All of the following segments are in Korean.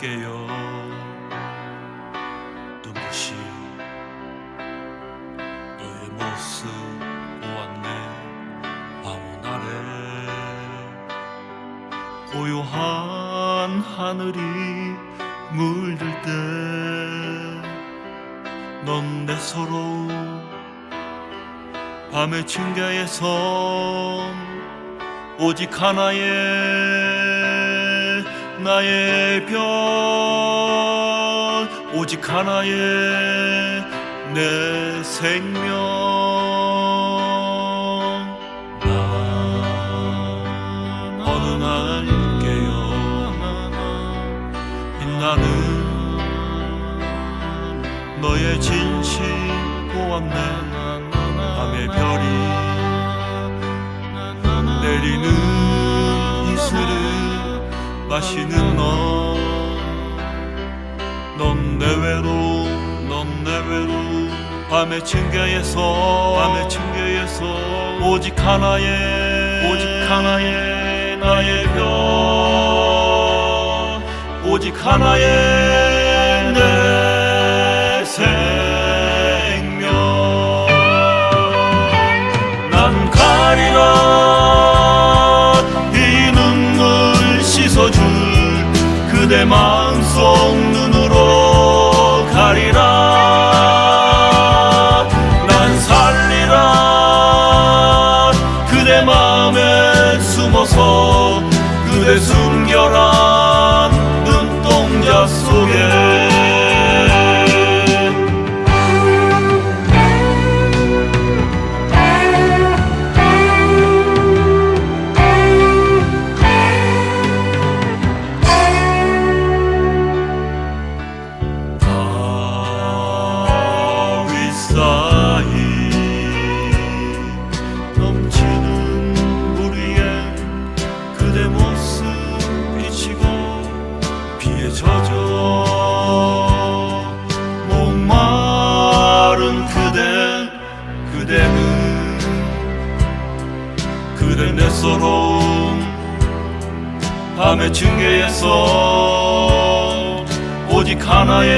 갈게요. 눈부신 너의 모습 보았네. 방문 아래 고요한 하늘이 물들 때 넌 내 서러움 밤의 증가에선 오직 하나의 나의 별 오직 하나의 내 생명. 난 어느 날 깨어 빛나는 너의 진실 보았네. 밤의 별이 내리는 마시는 너넌 내 외로움 넌내 외로움 밤의 층계에서 밤의 층계에서 오직 하나의 오직 하나의 나의 별. 오직 하나의 내 생명. 난 가리라 마음에 숨어서 그대 숨겨란 눈동자 속에. 바 젖어 목마른 그대 그대는 그대 내 서러움 밤의 층계에서 오직 하나의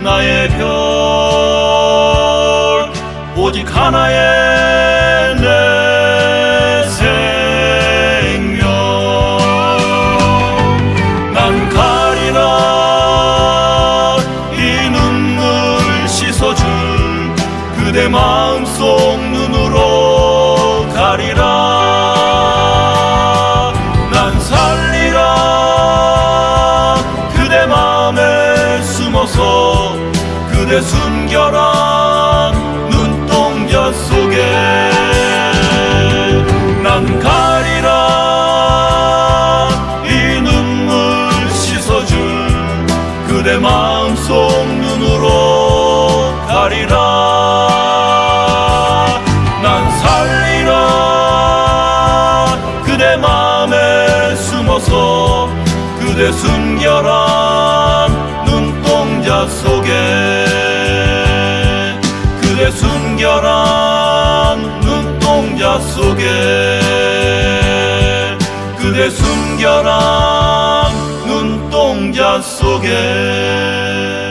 나의 별 오직 하나의 그대 숨겨란 눈동자 속에 난 가리라 이 눈물 씻어줄 그대 마음속 눈으로 가리라. 난 살리라 그대 마음에 숨어서 그대 숨겨란 눈동자 속에 그대 숨겨란 눈동자 속에 그대 숨겨란 눈동자 속에